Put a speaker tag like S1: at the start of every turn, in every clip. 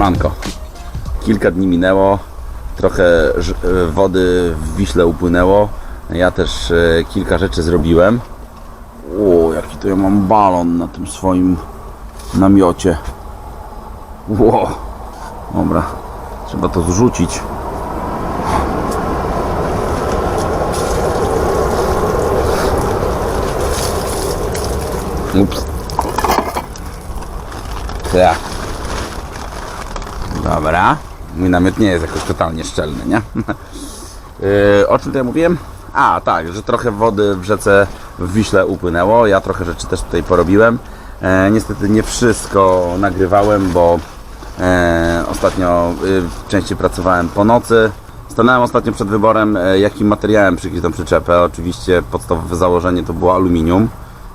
S1: Siemanko. Kilka dni minęło, trochę e, wody w Wiśle upłynęło. Ja też e, kilka rzeczy zrobiłem. O, jaki to ja mam balon na tym swoim namiocie. Ło. Dobra, trzeba to zrzucić. Ups. Tak. Dobra. Mój namiot nie jest jakoś totalnie szczelny, nie? Yy, o czym ja mówiłem? A, tak, że trochę wody w rzece w Wiśle upłynęło. Ja trochę rzeczy też tutaj porobiłem. E, niestety nie wszystko nagrywałem, bo e, ostatnio y, częściej pracowałem po nocy. Stanąłem ostatnio przed wyborem, e, jakim materiałem przykryć tą przyczepę. Oczywiście podstawowe założenie to było aluminium.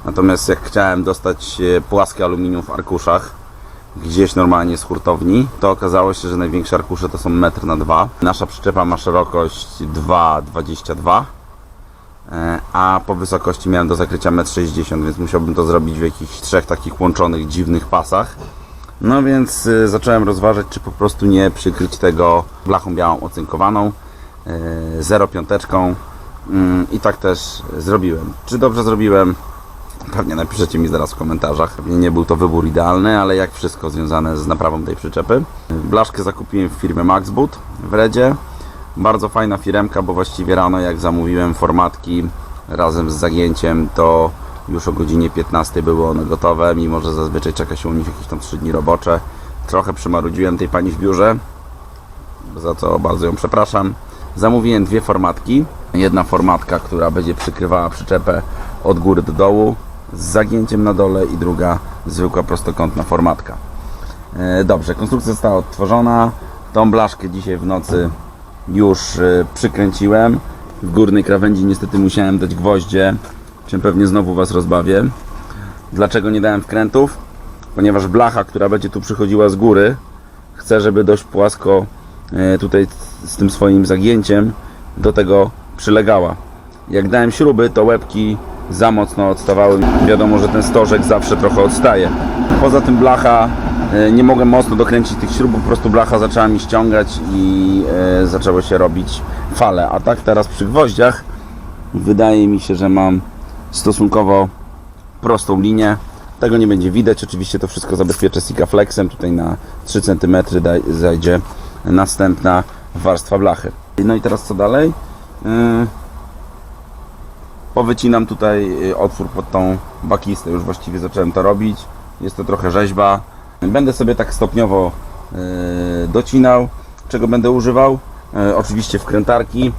S1: Natomiast jak chciałem dostać e, płaskie aluminium w arkuszach, gdzieś normalnie z hurtowni, to okazało się, że największe arkusze to są 1 na 2 Nasza przyczepa ma szerokość 2,22 e, a po wysokości miałem do zakrycia 1,60 m, więc musiałbym to zrobić w jakichś trzech takich łączonych, dziwnych pasach. No więc y, zacząłem rozważać, czy po prostu nie przykryć tego blachą białą ocynkowaną, y, 0,5 mm, i tak też zrobiłem. Czy dobrze zrobiłem? Pewnie napiszecie mi zaraz w komentarzach. Nie był to wybór idealny, ale jak wszystko związane z naprawą tej przyczepy. Blaszkę zakupiłem w firmie Maxboot w Redzie. Bardzo fajna firemka, bo właściwie rano jak zamówiłem formatki razem z zagięciem, to już o godzinie 15 były one gotowe, mimo że zazwyczaj czeka się u nich jakieś tam 3 dni robocze. Trochę przymarudziłem tej pani w biurze, za co bardzo ją przepraszam. Zamówiłem dwie formatki. Jedna formatka, która będzie przykrywała przyczepę od góry do dołu z zagięciem na dole i druga zwykła prostokątna formatka. E, Dobrze, konstrukcja została odtworzona. Tą blaszkę dzisiaj w nocy już e, przykręciłem. W górnej krawędzi niestety musiałem dać gwoździe, czym pewnie znowu Was rozbawię. Dlaczego nie dałem wkrętów? Ponieważ blacha, która będzie tu przychodziła z góry, chcę, żeby dość płasko e, tutaj z tym swoim zagięciem do tego przylegała. Jak dałem śruby, to łebki za mocno odstawały. Wiadomo, że ten stożek zawsze trochę odstaje. Poza tym blacha, e, nie mogłem mocno dokręcić tych śrub, po prostu blacha zaczęła mi ściągać i e, zaczęło się robić fale. A tak teraz przy gwoździach wydaje mi się, że mam stosunkowo prostą linię. Tego nie będzie widać. Oczywiście to wszystko zabezpieczę Sikaflexem. Tutaj na 3 cm zajdzie następna warstwa blachy. No i teraz co dalej? Yy, Powycinam tutaj y, otwór pod tą bakistę. Już właściwie zacząłem to robić. Jest to trochę rzeźba. Będę sobie tak stopniowo y, docinał. Czego będę używał? Y, Oczywiście wkrętarki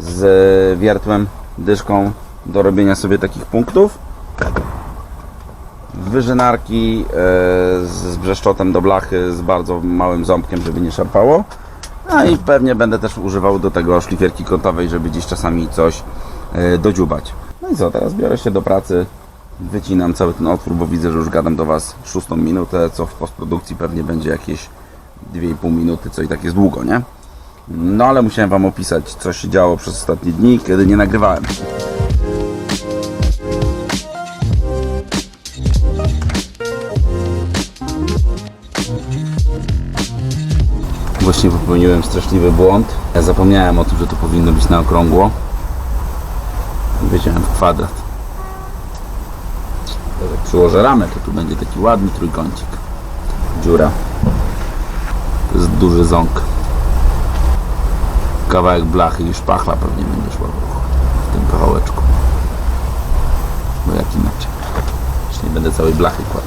S1: z wiertłem, dyszką do robienia sobie takich punktów. Wyżynarki z brzeszczotem do blachy z bardzo małym ząbkiem, żeby nie szarpało. A i pewnie będę też używał do tego szlifierki kątowej, żeby gdzieś czasami coś dodziubać. No i co, teraz biorę się do pracy, wycinam cały ten otwór, bo widzę, że już gadam do Was szóstą minutę, co w postprodukcji pewnie będzie jakieś 2,5 minuty, co i tak jest długo, nie? No ale musiałem Wam opisać, co się działo przez ostatnie dni, kiedy nie nagrywałem. Właśnie popełniłem straszliwy błąd. Ja zapomniałem o tym, że to powinno być na okrągło. Wiedziałem w kwadrat. Jak przyłożę ramę, to tu będzie taki ładny trójkącik. Dziura. To jest duży ząg. Kawałek blachy i szpachla pewnie będzie szła w tym kawałeczku. Bo jak inaczej. Już nie będę całej blachy kładł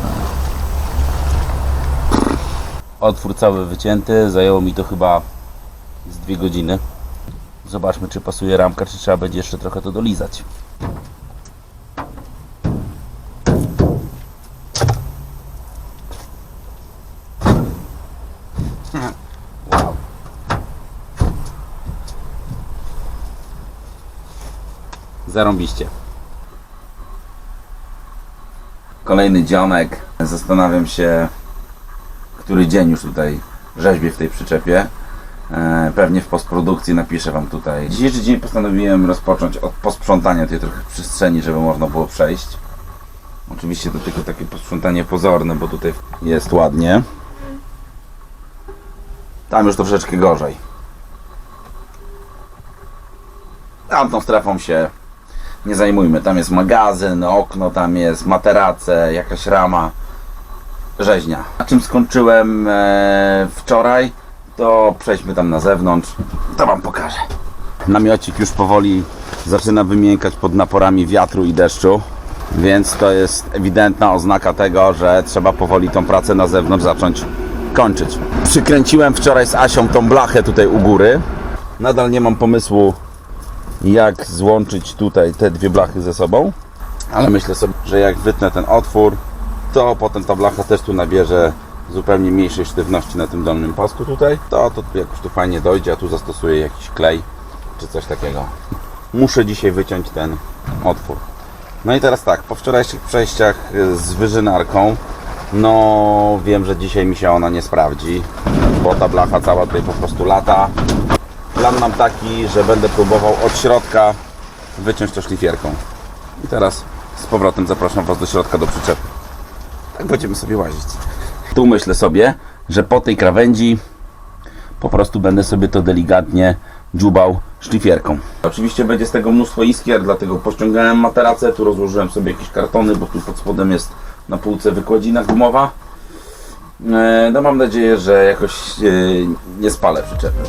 S1: Otwór cały wycięty, zajęło mi to chyba z dwie godziny. Zobaczmy, czy pasuje ramka, czy trzeba będzie jeszcze trochę to dolizać. Wow. Zarąbiście. Kolejny dzionek. Zastanawiam się, który dzień już tutaj rzeźbię w tej przyczepie. Pewnie w postprodukcji napiszę Wam tutaj. Dzisiejszy dzień postanowiłem rozpocząć od posprzątania tej trochę przestrzeni, żeby można było przejść. Oczywiście to tylko takie posprzątanie pozorne, bo tutaj jest ładnie. Tam już troszeczkę gorzej. Tamtą strefą się nie zajmujmy. Tam jest magazyn, okno, tam jest materace, jakaś rama, rzeźnia. Na czym skończyłem e, wczoraj, to przejdźmy tam na zewnątrz, to Wam pokażę. Namiocik już powoli zaczyna wymiękać pod naporami wiatru i deszczu, więc to jest ewidentna oznaka tego, że trzeba powoli tą pracę na zewnątrz zacząć kończyć. Przykręciłem wczoraj z Asią tą blachę tutaj u góry. Nadal nie mam pomysłu, jak złączyć tutaj te dwie blachy ze sobą, ale myślę sobie, że jak wytnę ten otwór, to potem ta blacha też tu nabierze zupełnie mniejszej sztywności na tym dolnym pasku tutaj, to, to jakoś tu fajnie dojdzie, a tu zastosuję jakiś klej czy coś takiego. Muszę dzisiaj wyciąć ten otwór. No i teraz tak, po wczorajszych przejściach y, z wyżynarką, no wiem, że dzisiaj mi się ona nie sprawdzi, bo ta blacha cała tutaj po prostu lata. Plan mam taki, że będę próbował od środka wyciąć to szlifierką. I teraz z powrotem zapraszam Was do środka do przyczepy. Tak będziemy sobie łazić. Tu myślę sobie, że po tej krawędzi po prostu będę sobie to delikatnie dziubał szlifierką. Oczywiście będzie z tego mnóstwo iskier, dlatego pościągałem materacę, tu rozłożyłem sobie jakieś kartony, bo tu pod spodem jest na półce wykładzina gumowa. E, No mam nadzieję, że jakoś e, nie spalę przyczepy.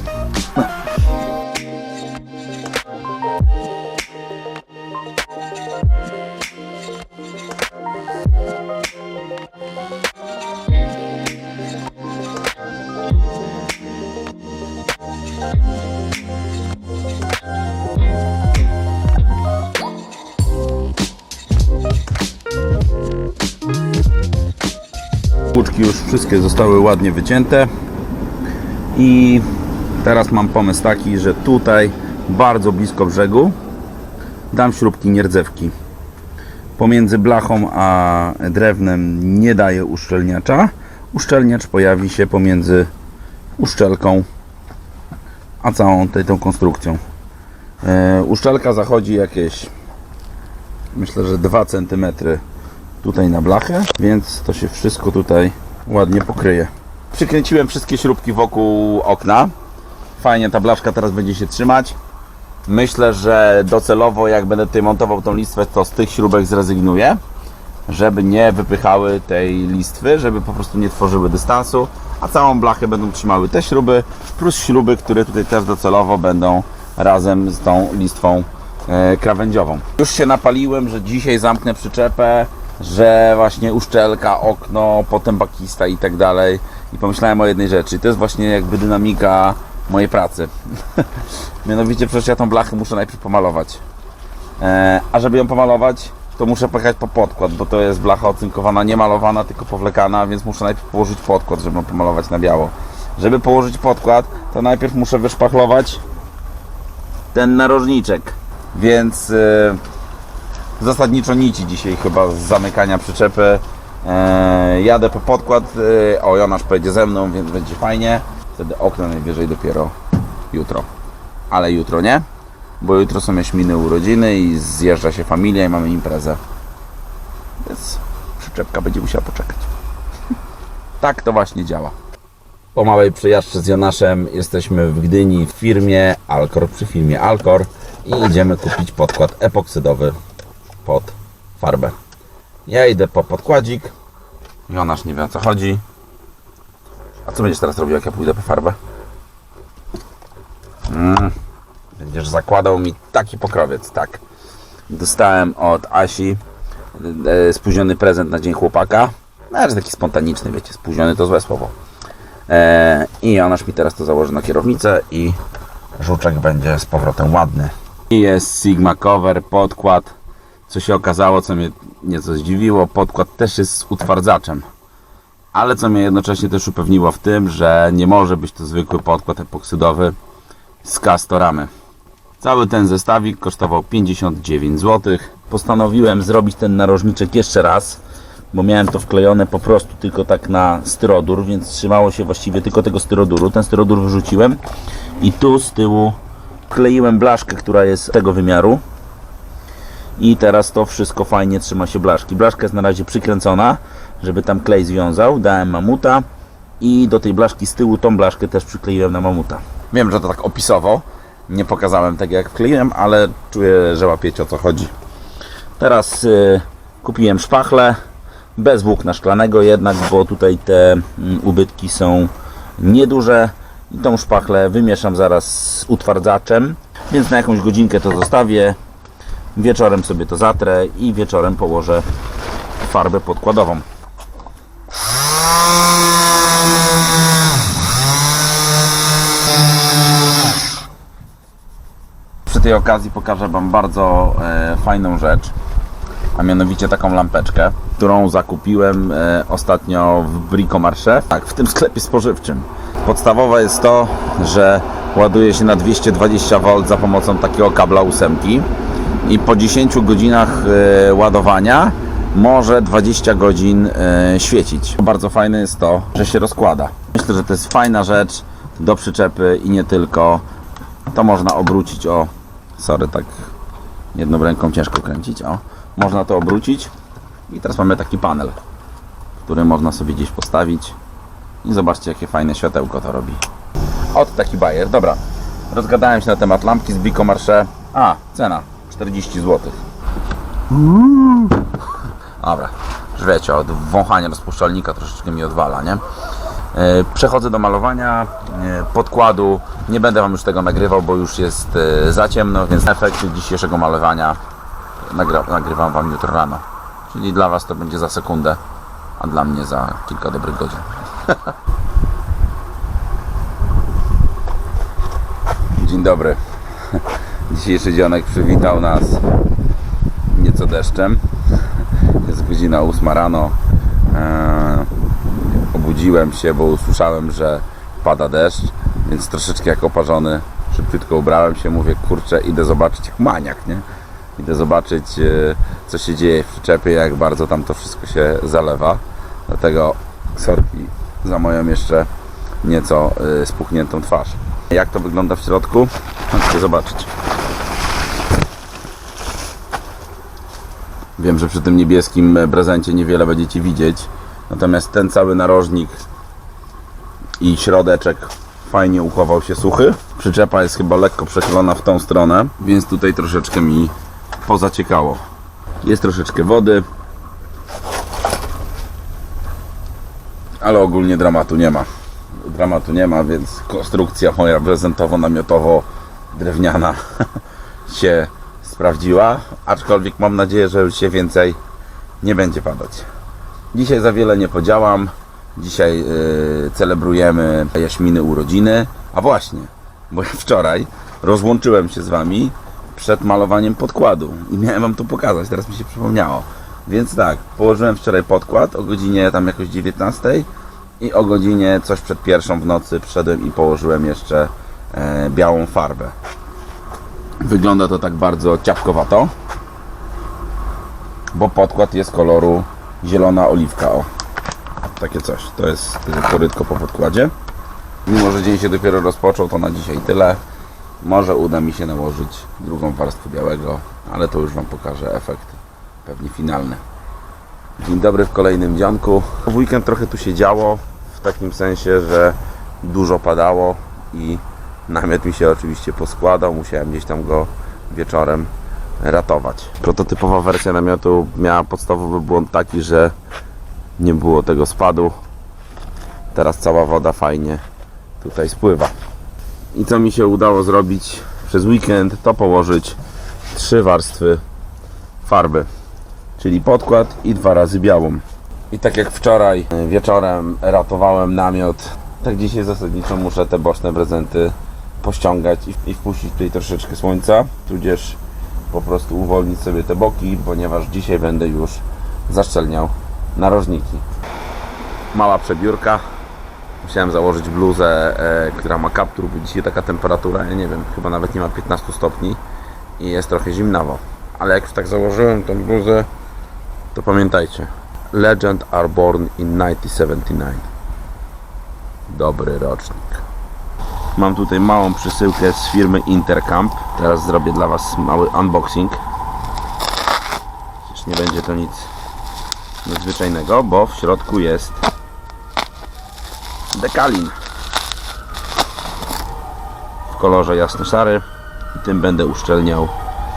S1: Łuczki już wszystkie zostały ładnie wycięte i teraz mam pomysł taki, że tutaj bardzo blisko brzegu dam śrubki nierdzewki. Pomiędzy blachą a drewnem nie daję uszczelniacza. Uszczelniacz pojawi się pomiędzy uszczelką a całą tej, tą konstrukcją. E, uszczelka zachodzi jakieś myślę, że 2 cm tutaj na blachę, więc to się wszystko tutaj ładnie pokryje. Przykręciłem wszystkie śrubki wokół okna. Fajnie ta blaszka teraz będzie się trzymać. Myślę, że docelowo jak będę tutaj montował tą listwę, to z tych śrubek zrezygnuję, żeby nie wypychały tej listwy, żeby po prostu nie tworzyły dystansu, a całą blachę będą trzymały te śruby, plus śruby, które tutaj też docelowo będą razem z tą listwą e, krawędziową. Już się napaliłem, że dzisiaj zamknę przyczepę, że właśnie uszczelka, okno, potem bakista i tak dalej. I pomyślałem o jednej rzeczy. To jest właśnie jakby dynamika mojej pracy. Mianowicie przecież ja tą blachę muszę najpierw pomalować. E, a żeby ją pomalować, to muszę pojechać po podkład, bo to jest blacha ocynkowana, nie malowana, tylko powlekana, więc muszę najpierw położyć podkład, żeby ją pomalować na biało. Żeby położyć podkład, to najpierw muszę wyszpachlować ten narożniczek. Więc e, zasadniczo nici dzisiaj chyba z zamykania przyczepy. E, jadę po podkład, e, o Jonasz pojedzie ze mną, więc będzie fajnie. Wtedy okno najwyżej dopiero jutro. Ale jutro nie, bo jutro są jaśminy urodziny i zjeżdża się familia i mamy imprezę. Więc przyczepka będzie musiała poczekać. tak to właśnie działa. Po małej przejażdżce z Jonaszem jesteśmy w Gdyni w firmie Alcor, przy firmie Alcor i idziemy kupić podkład epoksydowy pod farbę. Ja idę po podkładzik. Jonasz nie wie o co chodzi. A co będziesz teraz robił, jak ja pójdę po farbę? Mm. Będziesz zakładał mi taki pokrowiec, tak. Dostałem od Asi e, spóźniony prezent na dzień chłopaka. Że taki spontaniczny, wiecie, spóźniony to złe słowo. E, I Jonasz mi teraz to założy na kierownicę i żuczek będzie z powrotem ładny. I jest Sigma Cover, podkład. Co się okazało, co mnie nieco zdziwiło, podkład też jest z utwardzaczem. Ale co mnie jednocześnie też upewniło w tym, że nie może być to zwykły podkład epoksydowy z Castoramy. Cały ten zestawik kosztował 59 zł. Postanowiłem zrobić ten narożniczek jeszcze raz, bo miałem to wklejone po prostu tylko tak na styrodur, więc trzymało się właściwie tylko tego styroduru. Ten styrodur wyrzuciłem i tu z tyłu kleiłem blaszkę, która jest tego wymiaru. I teraz to wszystko fajnie trzyma się blaszki. Blaszka jest na razie przykręcona, żeby tam klej związał. Dałem mamuta i do tej blaszki z tyłu tą blaszkę też przykleiłem na mamuta. Wiem, że to tak opisowo, nie pokazałem tak jak wkleiłem, ale czuję, że łapiecie o co chodzi. Teraz y, kupiłem szpachlę bez włókna szklanego jednak, bo tutaj te mm, ubytki są nieduże i tą szpachlę wymieszam zaraz z utwardzaczem, więc na jakąś godzinkę to zostawię. Wieczorem sobie to zatrę i wieczorem położę farbę podkładową. Przy tej okazji pokażę Wam bardzo e, fajną rzecz, a mianowicie taką lampeczkę, którą zakupiłem e, ostatnio w Bricomarché, tak, w tym sklepie spożywczym. Podstawowe jest to, że ładuje się na 220V za pomocą takiego kabla ósemki i po 10 godzinach e, ładowania może 20 godzin e, świecić. Bardzo fajne jest to, że się rozkłada. Myślę, że to jest fajna rzecz do przyczepy i nie tylko. To można obrócić o. Sorry, tak jedną ręką ciężko kręcić. O, można to obrócić i teraz mamy taki panel, który można sobie gdzieś postawić. I zobaczcie, jakie fajne światełko to robi. Oto taki bajer. Dobra, rozgadałem się na temat lampki z Bricomarché. A, cena 40 zł. Dobra, już wiecie, od wąchania rozpuszczalnika troszeczkę mi odwala, nie? E, Przechodzę do malowania e, podkładu. Nie będę Wam już tego nagrywał, bo już jest e, za ciemno, więc efekt dzisiejszego malowania nagrywam Wam jutro rano. Czyli dla Was to będzie za sekundę, a dla mnie za kilka dobrych godzin. Dzień dobry. Dzisiejszy dzionek przywitał nas nieco deszczem. Jest godzina 8 rano. Eee, obudziłem się, bo usłyszałem, że pada deszcz, więc troszeczkę jak oparzony, szybciutko ubrałem się, mówię, kurczę, idę zobaczyć jak maniak, nie? Idę zobaczyć, e, co się dzieje w przyczepie, jak bardzo tam to wszystko się zalewa. Dlatego sorki za moją jeszcze nieco e, spuchniętą twarz. Jak to wygląda w środku? Chodźcie zobaczyć. Wiem, że przy tym niebieskim prezencie niewiele będziecie widzieć. Natomiast ten cały narożnik i środeczek fajnie uchował się suchy. Przyczepa jest chyba lekko przechylona w tą stronę, więc tutaj troszeczkę mi pozaciekało. Jest troszeczkę wody, ale ogólnie dramatu nie ma. Dramatu nie ma, więc konstrukcja moja prezentowo-namiotowo-drewniana się sprawdziła, aczkolwiek mam nadzieję, że już się więcej nie będzie padać. Dzisiaj za wiele nie podziałam. Dzisiaj yy, celebrujemy Jaśminy urodziny. A właśnie, bo ja wczoraj rozłączyłem się z Wami przed malowaniem podkładu i miałem Wam to pokazać, teraz mi się przypomniało. Więc tak, położyłem wczoraj podkład o godzinie tam jakoś 19 i o godzinie coś przed pierwszą w nocy przyszedłem i położyłem jeszcze e, białą farbę. Wygląda to tak bardzo ciapkowato, bo podkład jest koloru zielona oliwka. O, takie coś. To jest korytko po podkładzie. Mimo, że dzień się dopiero rozpoczął, to na dzisiaj tyle. Może uda mi się nałożyć drugą warstwę białego, ale to już Wam pokażę efekt pewnie finalny. Dzień dobry w kolejnym dzianku. W weekend trochę tu się działo, w takim sensie, że dużo padało i namiot mi się oczywiście poskładał. Musiałem gdzieś tam go wieczorem ratować. Prototypowa wersja namiotu miała podstawowy błąd taki, że nie było tego spadu. Teraz cała woda fajnie tutaj spływa. I co mi się udało zrobić przez weekend, to położyć trzy warstwy farby, czyli podkład i dwa razy białą. I tak jak wczoraj wieczorem ratowałem namiot, tak dzisiaj zasadniczo muszę te boczne prezenty pościągać i, i wpuścić tutaj troszeczkę słońca, tudzież po prostu uwolnić sobie te boki, ponieważ dzisiaj będę już zaszczelniał narożniki. Mała przebiórka. Musiałem założyć bluzę, e, która ma kaptur, bo dzisiaj taka temperatura, ja nie wiem, chyba nawet nie ma 15 stopni i jest trochę zimnawo. Ale jak już tak założyłem tą bluzę, to pamiętajcie, Legend are born in 1979. Dobry rocznik. Mam tutaj małą przesyłkę z firmy Intercamp. Teraz zrobię dla Was mały unboxing. Przecież nie będzie to nic nadzwyczajnego, bo w środku jest dekalin w kolorze jasno-szary tym będę uszczelniał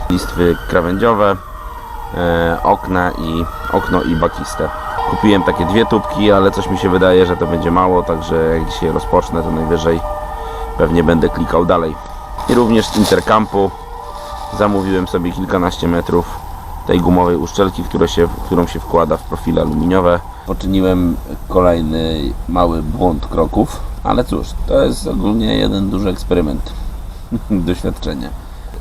S1: listwy krawędziowe, e, okna i okno i bakistę. Kupiłem takie dwie tubki, ale coś mi się wydaje, że to będzie mało, także jak dzisiaj rozpocznę, to najwyżej pewnie będę klikał dalej. I również z Intercampu zamówiłem sobie kilkanaście metrów tej gumowej uszczelki, które się, którą się wkłada w profile aluminiowe. Poczyniłem kolejny mały błąd kroków, ale cóż, to jest ogólnie jeden duży eksperyment. Doświadczenie.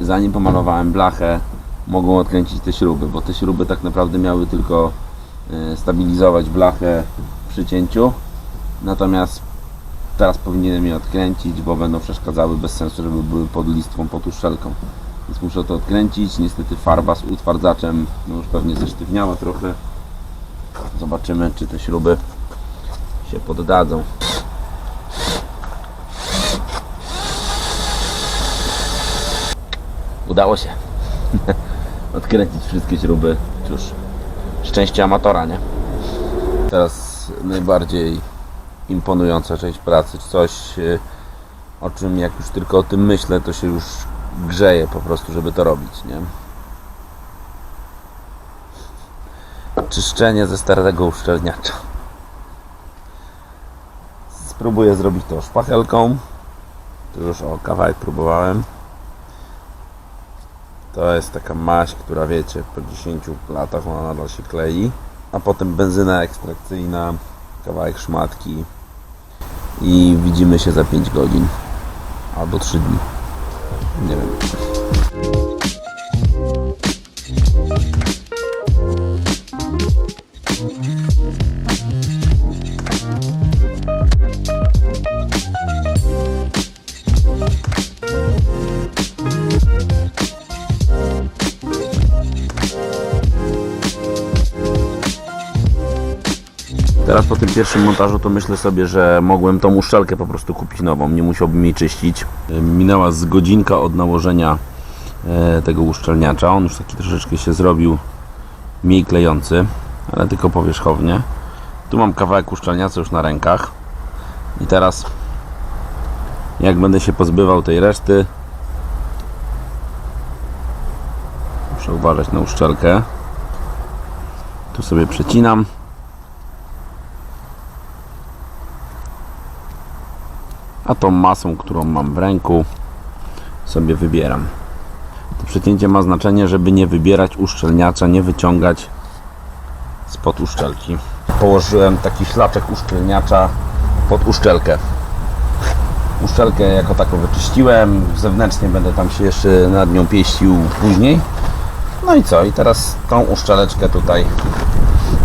S1: Zanim pomalowałem blachę, mogą odkręcić te śruby, bo te śruby tak naprawdę miały tylko e, stabilizować blachę przy cięciu. Natomiast teraz powinienem je odkręcić, bo będą przeszkadzały bez sensu, żeby były pod listwą, pod uszczelką. Więc muszę to odkręcić. Niestety farba z utwardzaczem no już pewnie zesztywniała trochę. Zobaczymy, czy te śruby się poddadzą. Udało się odkręcić wszystkie śruby. Cóż, szczęście amatora, nie? Teraz najbardziej imponująca część pracy, coś y, o czym jak już tylko o tym myślę, to się już grzeje po prostu, żeby to robić, nie? Czyszczenie ze starego uszczelniacza. Spróbuję zrobić to szpachelką. Tu już o kawałek próbowałem. To jest taka maść, która wiecie, po 10 latach ona nadal się klei. A potem benzyna ekstrakcyjna, kawałek szmatki i widzimy się za 5 godzin albo 3 dni. Nie wiem. Teraz po tym pierwszym montażu to myślę sobie, że mogłem tą uszczelkę po prostu kupić nową, nie musiałbym jej czyścić. Minęła z godzinka od nałożenia e, tego uszczelniacza. On już taki troszeczkę się zrobił mniej klejący, ale tylko powierzchownie. Tu mam kawałek uszczelniaca już na rękach. I teraz jak będę się pozbywał tej reszty muszę uważać na uszczelkę. Tu sobie przecinam. A tą masą, którą mam w ręku sobie wybieram. To przecięcie ma znaczenie, żeby nie wybierać uszczelniacza, nie wyciągać spod uszczelki. Położyłem taki szlaczek uszczelniacza pod uszczelkę. Uszczelkę jako taką wyczyściłem, zewnętrznie będę tam się jeszcze nad nią pieścił później. No i co? I teraz tą uszczeleczkę tutaj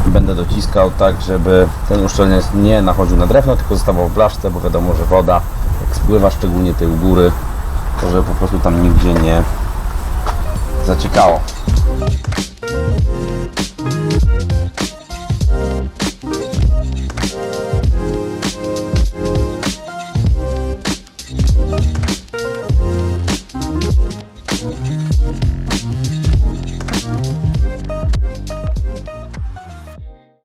S1: będę dociskał tak, żeby ten uszczelniacz nie nachodził na drewno, tylko zostawał w blaszce, bo wiadomo, że woda jak spływa, szczególnie tej u góry, to żeby po prostu tam nigdzie nie zaciekało.